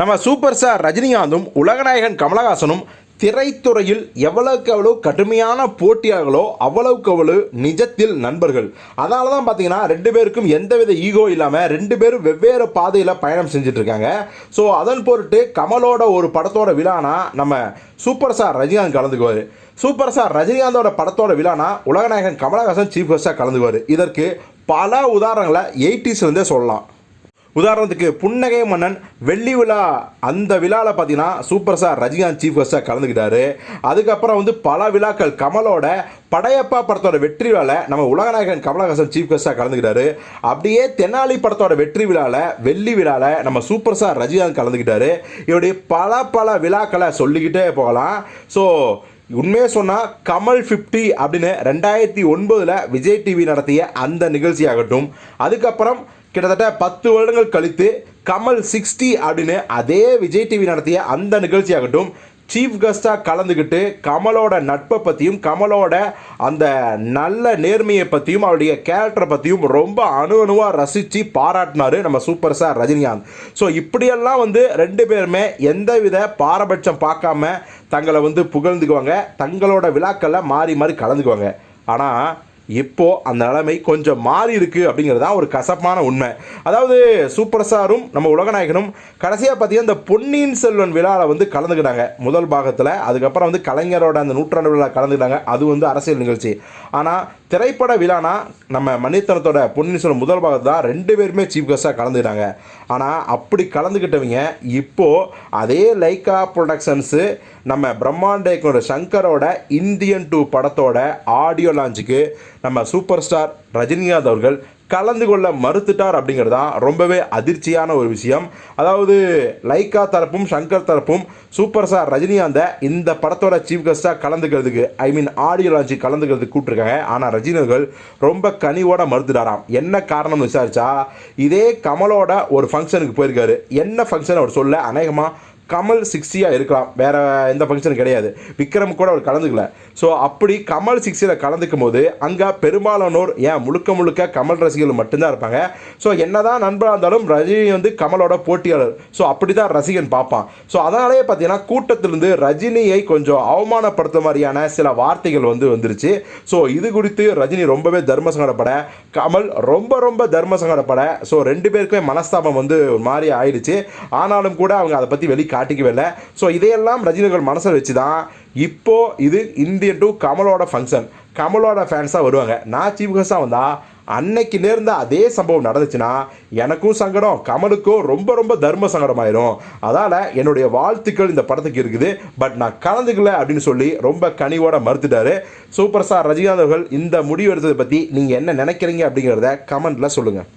நம்ம super star ரஜினிகாந்தும் உலகநாயகன் கமலஹாசனும் திரைத்துறையில் எவ்வளவுக்கு எவ்வளோ கடுமையான போட்டியாகளோ அவ்வளவுக்கு அவ்வளவு நிஜத்தில் நண்பர்கள். அதனால தான் பார்த்தீங்கன்னா ரெண்டு பேருக்கும் எந்தவித ஈகோ இல்லாமல் ரெண்டு பேரும் வெவ்வேறு பாதையில் பயணம் செஞ்சிட்ருக்காங்க. ஸோ அதன் பொருட்டு கமலோட ஒரு படத்தோட விழானா நம்ம சூப்பர் ஸ்டார் ரஜினிகாந்த் கலந்துக்குவார். சூப்பர் ஸ்டார் ரஜினிகாந்தோட படத்தோட விழானா உலகநாயகன் கமலஹாசன் சீஃப் கெஸ்டாக கலந்துக்குவார். இதற்கு பல உதாரணங்களை எயிட்டிஸ்லேருந்தே சொல்லலாம். உதாரணத்துக்கு புன்னகை மன்னன் வெள்ளி விழா அந்த விழாவில் பார்த்தீங்கன்னா சூப்பர் ஸ்டார் ரஜினிகாந்த் சீஃப் கெஸ்டாக கலந்துக்கிட்டாரு அதுக்கப்புறம் வந்து பல விழாக்கள் கமலோட படையப்பா படத்தோட வெற்றி விழாவில் நம்ம உலகநாயகன் கமலஹாசன் சீஃப் கெஸ்டாக கலந்துக்கிட்டாரு அப்படியே தென்னாலி படத்தோட வெற்றி விழாவில் வெள்ளி விழாவில் நம்ம சூப்பர் ஸ்டார் ரஜினிகாந்த் கலந்துக்கிட்டாரு இப்படி பல பல விழாக்களை சொல்லிக்கிட்டே போகலாம். ஸோ உண்மையே சொன்னால் கமல் ஃபிஃப்டி அப்படின்னு ரெண்டாயிரத்தி ஒன்பதில் விஜய் டிவி நடத்திய அந்த நிகழ்ச்சியாகட்டும். அதுக்கப்புறம் கிட்டத்தட்ட பத்து வருடங்கள் கழித்து கமல் சிக்ஸ்டி அப்படின்னு அதே விஜய் டிவி நடத்திய அந்த நிகழ்ச்சியாகட்டும் சீஃப் கெஸ்ட்டாக கலந்துக்கிட்டு கமலோட நட்பை பற்றியும் கமலோட அந்த நல்ல நேர்மையை பற்றியும் அவருடைய கேரக்டரை பற்றியும் ரொம்ப அணு அணுவாக ரசித்து பாராட்டினார் நம்ம சூப்பர் ஸ்டார் ரஜினிகாந்த். ஸோ இப்படியெல்லாம் வந்து ரெண்டு பேருமே எந்தவித பாரபட்சம் பார்க்காம தங்களை வந்து புகழ்ந்துக்குவாங்க. தங்களோட விழாக்களில் மாறி மாறி கலந்துக்குவாங்க. ஆனால் இப்போது அந்த நிலைமை கொஞ்சம் மாறி இருக்குது அப்படிங்கிறது தான் ஒரு கசப்பான உண்மை. அதாவது சூப்பர் ஸ்டாரும் நம்ம உலகநாயகனும் கடைசியாக பார்த்தீங்கன்னா இந்த பொன்னியின் செல்வன் விழாவில் வந்து கலந்துக்கிட்டாங்க. முதல் பாகத்தில் அதுக்கப்புறம் வந்து கலைஞரோட அந்த நூற்றாண்டு விழா கலந்துக்கிட்டாங்க. அது வந்து அரசியல் நிகழ்ச்சி. ஆனால் திரைப்பட விழானா நம்ம மணித்தனத்தோட பொன்னியின் செல்வன் முதல் பாகத்தில் தான் ரெண்டு பேருமே சீஃப் கெஸ்ட்டாக கலந்துக்கிட்டாங்க. ஆனால் அப்படி கலந்துக்கிட்டவங்க இப்போது அதே லைக்கா ப்ரொடக்ஷன்ஸு நம்ம பிரம்மாண்ட சங்கரோட இந்தியன் டூ படத்தோட ஆடியோ லான்ச்சுக்கு நம்ம சூப்பர் ஸ்டார் ரஜினிகாந்த் அவர்கள் கலந்து கொள்ள மறுத்துட்டார் அப்படிங்கிறது தான் ரொம்பவே அதிர்ச்சியான ஒரு விஷயம். அதாவது லைக்கா தரப்பும் சங்கர் தரப்பும் சூப்பர் ஸ்டார் ரஜினிகாந்தை இந்த படத்தோட சீஃப் கெஸ்ட்டாக கலந்துக்கிறதுக்கு ஐ மீன் ஆடியோ லான்ச்சு கலந்துக்கிறதுக்கு கூப்பிட்டுருக்காங்க. ஆனால் ரஜினிகள் ரொம்ப கனிவோட மறுத்துட்டாராம். என்ன காரணம்னு விசாரிச்சா இதே கமலோட ஒரு ஃபங்க்ஷனுக்கு போயிருக்காரு. என்ன ஃபங்க்ஷன் அவர் சொல்ல அநேகமாக கமல் சிக்ஸியாக இருக்கலாம். வேறு எந்த ஃபங்க்ஷனும் கிடையாது. விக்ரம் கூட அவர் கலந்துக்கல. ஸோ அப்படி கமல் சிக்ஸியில் கலந்துக்கும் போது அங்கே பெரும்பாலானோர் ஏன் முழுக்க முழுக்க கமல் ரசிகர்கள் மட்டும்தான் இருப்பாங்க. ஸோ என்னதான் நண்பராக இருந்தாலும் ரஜினி வந்து கமலோட போட்டியாளர். ஸோ அப்படி தான் ரசிகன் பார்ப்பான். ஸோ அதனாலேயே பார்த்தீங்கன்னா கூட்டத்திலிருந்து ரஜினியை கொஞ்சம் அவமானப்படுத்த மாதிரியான சில வார்த்தைகள் வந்து வந்துருச்சு. ஸோ இது குறித்து ரஜினி ரொம்பவே தர்ம சங்கடப்பட கமல் ரொம்ப ரொம்ப தர்ம சங்கடப்பட ஸோ ரெண்டு பேருக்குமே மனஸ்தாபம் வந்து ஒரு மாதிரி ஆயிடுச்சு. ஆனாலும் கூட அவங்க அதை பற்றி வெளிக்க காட்டிக்கவே இல்லை ஸோ இதையெல்லாம் ரஜினிகள் மனசில் வச்சு தான் இப்போது இது இந்தியன் டூ கமலோட ஃபங்க்ஷன் கமலோட ஃபேன்ஸாக வருவாங்க. நான் சீஃப் கெஸ்டாக வந்தால் அன்னைக்கு நேர்ந்த அதே சம்பவம் நடந்துச்சுன்னா எனக்கும் சங்கடம் கமலுக்கும் ரொம்ப ரொம்ப தர்ம சங்கடமாயிரும் அதால் என்னுடைய வாழ்த்துக்கள் இந்த படத்துக்கு இருக்குது. பட் நான் கலந்துக்கல அப்படின்னு சொல்லி ரொம்ப கனிவோட மறுத்துட்டாரு. சூப்பர் ஸ்டார் ரஜினிகாந்த் அவர்கள் இந்த முடிவு எடுத்ததை பற்றி நீங்கள் என்ன நினைக்கிறீங்க அப்படிங்கிறத கமெண்ட்டில் சொல்லுங்கள்